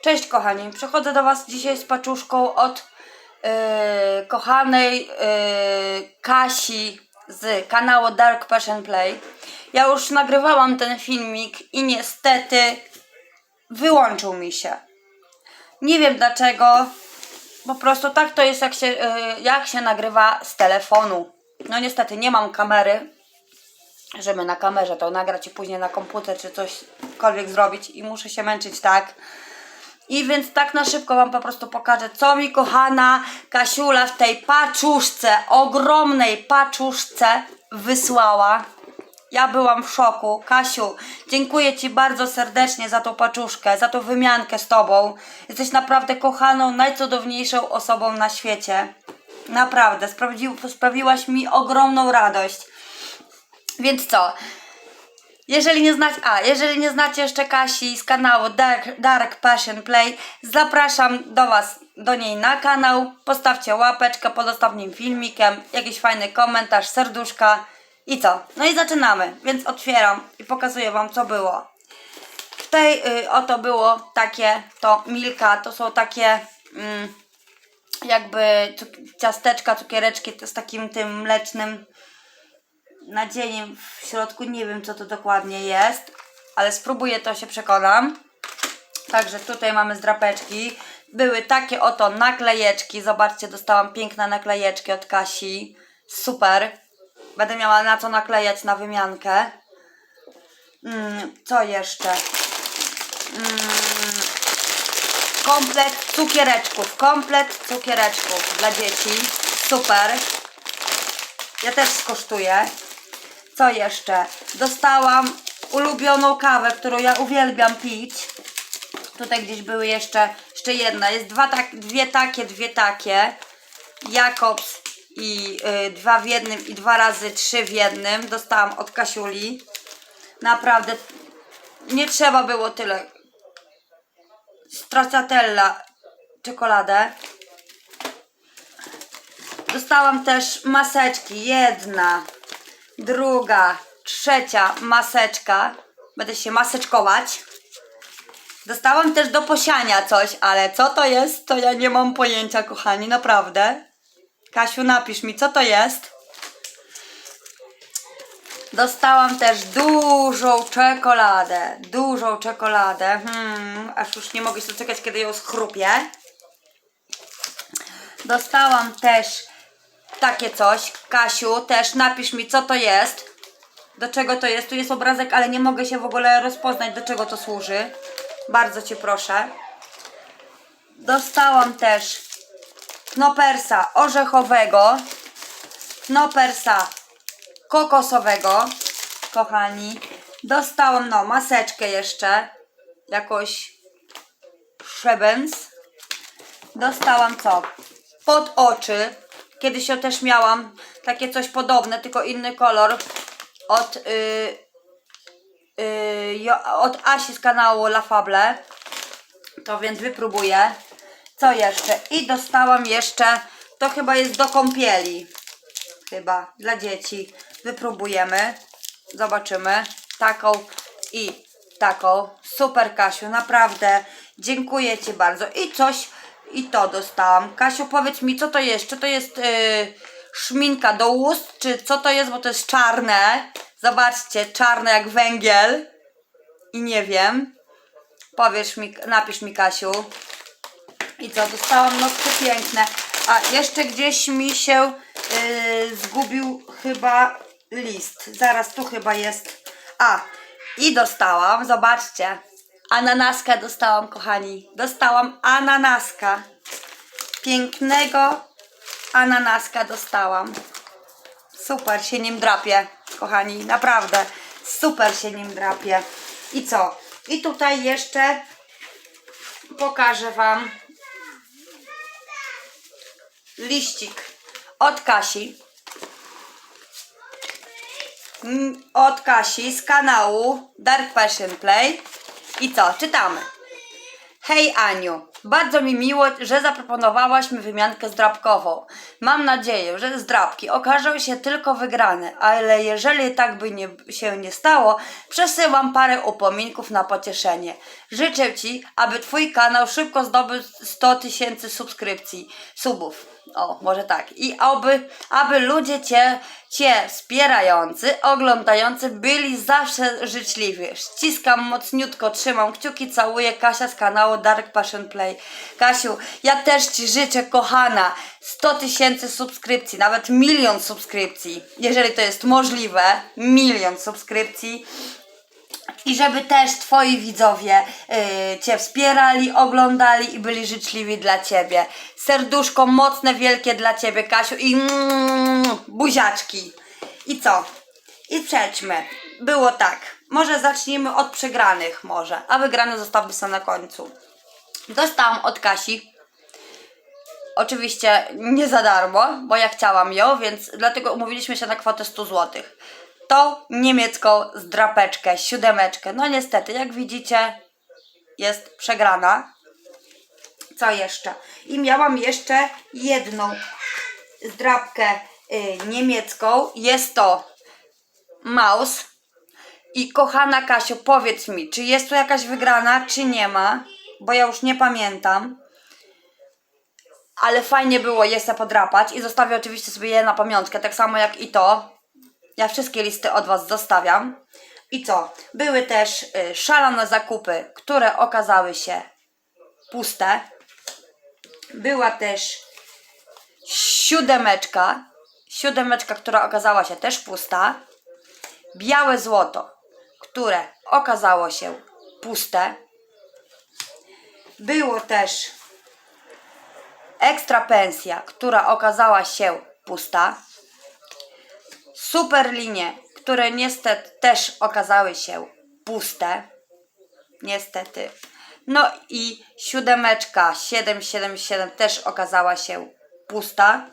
Cześć kochani, przychodzę do Was dzisiaj z paczuszką od yy, kochanej yy, Kasi z kanału Dark Passion Play. Ja już nagrywałam ten filmik i niestety wyłączył mi się. Nie wiem dlaczego, po prostu tak to jest jak się, yy, jak się nagrywa z telefonu. No niestety nie mam kamery, żeby na kamerze to nagrać i później na komputer czy cośkolwiek zrobić i muszę się męczyć tak. I więc tak na szybko Wam po prostu pokażę, co mi kochana Kasiula w tej paczuszce, ogromnej paczuszce wysłała. Ja byłam w szoku. Kasiu, dziękuję Ci bardzo serdecznie za tą paczuszkę, za tą wymiankę z Tobą. Jesteś naprawdę kochaną, najcudowniejszą osobą na świecie. Naprawdę, sprawił, sprawiłaś mi ogromną radość. Więc co? Jeżeli nie znacie, a jeżeli nie znacie jeszcze Kasi z kanału Dark, Dark Passion Play, zapraszam do Was, do niej na kanał. Postawcie łapeczkę pod ostatnim filmikiem, jakiś fajny komentarz, serduszka i co? No i zaczynamy, więc otwieram i pokazuję Wam co było. W tej y, oto było takie, to Milka, to są takie mm, jakby ciasteczka, cukiereczki z takim tym mlecznym nadzieniem w środku. Nie wiem, co to dokładnie jest, ale spróbuję, to się przekonam. Także tutaj mamy zdrapeczki. Były takie oto naklejeczki. Zobaczcie, dostałam piękne naklejeczki od Kasi. Super. Będę miała na co naklejać na wymiankę. Mm, co jeszcze? Mm, komplet cukiereczków. Komplet cukiereczków dla dzieci. Super. Ja też skosztuję. Co jeszcze? Dostałam ulubioną kawę, którą ja uwielbiam pić. Tutaj gdzieś były jeszcze, jeszcze jedna. Jest dwa tak, dwie takie, dwie takie. Jakobs i y, dwa w jednym i dwa razy trzy w jednym. Dostałam od Kasiuli. Naprawdę nie trzeba było tyle. Stracciatella czekoladę. Dostałam też maseczki. Jedna, druga, trzecia maseczka. Będę się maseczkować. Dostałam też do posiania coś, ale co to jest, to ja nie mam pojęcia, kochani, naprawdę. Kasiu, napisz mi, co to jest. Dostałam też dużą czekoladę. Dużą czekoladę. Hmm, aż już nie mogę się doczekać, kiedy ją schrupię. Dostałam też takie coś. Kasiu, też napisz mi, co to jest. Do czego to jest? Tu jest obrazek, ale nie mogę się w ogóle rozpoznać, do czego to służy. Bardzo Cię proszę. Dostałam też knopersa orzechowego, knopersa kokosowego, kochani. Dostałam, no, maseczkę jeszcze, jakoś szebens. Dostałam co? Pod oczy. Kiedyś ją też miałam. Takie coś podobne, tylko inny kolor. Od, y, y, jo- od Asi z kanału La Fable. To więc wypróbuję. Co jeszcze? I dostałam jeszcze, to chyba jest do kąpieli. Chyba, dla dzieci. Wypróbujemy. Zobaczymy. Taką i taką. Super, Kasiu, naprawdę. Dziękuję Ci bardzo. I coś, i to dostałam. Kasiu, powiedz mi, co to jest? Czy to jest yy, szminka do ust, czy co to jest, bo to jest czarne. Zobaczcie, czarne jak węgiel. I nie wiem. Powiesz mi, napisz mi, Kasiu. I co, dostałam no piękne. A jeszcze gdzieś mi się yy, zgubił chyba list. Zaraz tu chyba jest. A, i dostałam, zobaczcie. Ananaskę dostałam, kochani. Dostałam ananaska. Pięknego ananaska dostałam. Super się nim drapie, kochani. Naprawdę. Super się nim drapie. I co? I tutaj jeszcze pokażę Wam liścik od Kasi. Mm, Od Kasi z kanału Dark Passion Play. I co? Czytamy. Hej Aniu, Bardzo mi miło, że zaproponowałaś mi wymiankę zdrabkową. Mam nadzieję, że zdrabki okażą się tylko wygrane, ale jeżeli tak by nie, się nie stało, przesyłam parę upominków na pocieszenie. Życzę Ci, aby Twój kanał szybko zdobył 100 tysięcy subskrypcji, subów. O, może tak. I aby, aby ludzie cię, cię wspierający, oglądający byli zawsze życzliwi. Ściskam mocniutko, trzymam kciuki, całuję Kasia z kanału Dark Passion Play. Kasiu, ja też Ci życzę, kochana, 100 tysięcy subskrypcji, nawet milion subskrypcji, jeżeli to jest możliwe, milion subskrypcji. I żeby też Twoi widzowie y, Cię wspierali, oglądali i byli życzliwi dla Ciebie. Serduszko mocne, wielkie dla Ciebie, Kasiu. I mm, buziaczki. I co? I przejdźmy. Było tak. Może zacznijmy od przegranych może, a wygrane zostawmy sobie na końcu. Dostałam od Kasi Oczywiście nie za darmo, bo ja chciałam ją, więc dlatego umówiliśmy się na kwotę 100 zł. To niemiecką zdrapeczkę, siódemeczkę. No niestety, jak widzicie, jest przegrana. Co jeszcze? I miałam jeszcze jedną zdrapkę y, niemiecką. Jest to Maus. I kochana Kasiu, powiedz mi, czy jest tu jakaś wygrana, czy nie ma? Bo ja już nie pamiętam ale fajnie było je se podrapać i zostawię oczywiście sobie je na pamiątkę, tak samo jak i to. Ja wszystkie listy od Was zostawiam. I co? Były też y, szalone zakupy, które okazały się puste. Była też siódemeczka, siódemeczka, która okazała się też pusta. Białe złoto, które okazało się puste. Było też ekstra pensja, która okazała się pusta, super linie, które niestety też okazały się puste, niestety. No i siódemeczka 777 też okazała się pusta.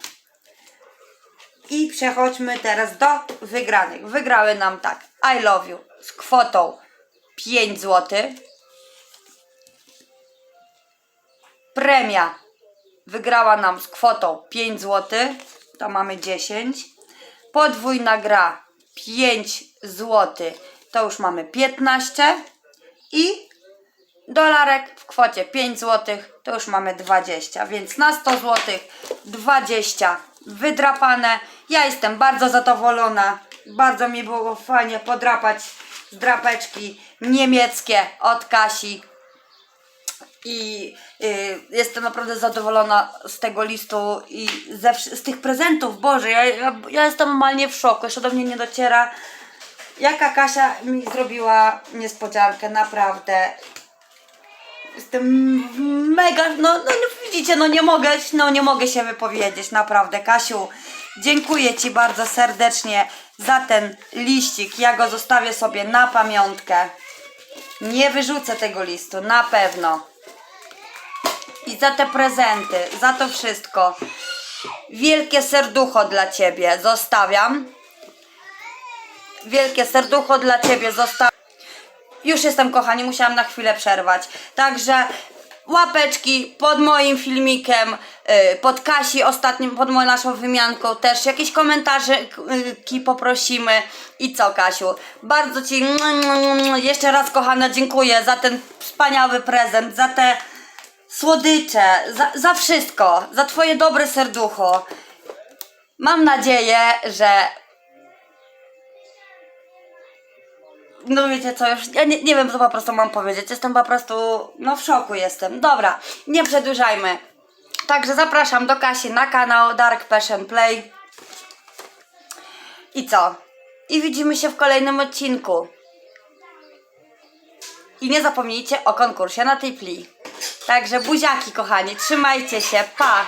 I przechodźmy teraz do wygranych. Wygrały nam tak I love you z kwotą 5 zł. Premia wygrała nam z kwotą 5 zł, to mamy 10. Podwójna gra 5 zł, to już mamy 15. I dolarek w kwocie 5 zł, to już mamy 20. Więc na 100 zł 20 wydrapane. Ja jestem bardzo zadowolona. Bardzo mi było fajnie podrapać drapeczki niemieckie od Kasi i y, jestem naprawdę zadowolona z tego listu i ze, z tych prezentów. Boże, ja, ja, ja jestem normalnie w szoku, jeszcze do mnie nie dociera. Jaka Kasia mi zrobiła niespodziankę, naprawdę. Jestem mega, no, no, no widzicie, no nie mogę, no nie mogę się wypowiedzieć, naprawdę. Kasiu, dziękuję Ci bardzo serdecznie za ten liścik. Ja go zostawię sobie na pamiątkę. Nie wyrzucę tego listu, na pewno za te prezenty, za to wszystko. Wielkie serducho dla Ciebie zostawiam. Wielkie serducho dla Ciebie zostawiam. Już jestem, kochani, musiałam na chwilę przerwać. Także łapeczki pod moim filmikiem, yy, pod Kasi ostatnim, pod moją naszą wymianką też. Jakieś komentarze yy, poprosimy. I co, Kasiu? Bardzo Ci jeszcze raz, kochana, dziękuję za ten wspaniały prezent, za te słodycze, za, za wszystko, za Twoje dobre serducho. Mam nadzieję, że. No wiecie co, już ja nie, nie wiem co po prostu mam powiedzieć. Jestem po prostu, no w szoku jestem. Dobra, nie przedłużajmy. Także zapraszam do Kasi na kanał Dark Passion Play. I co? I widzimy się w kolejnym odcinku. I nie zapomnijcie o konkursie na tej. Także buziaki kochani, trzymajcie się, pa!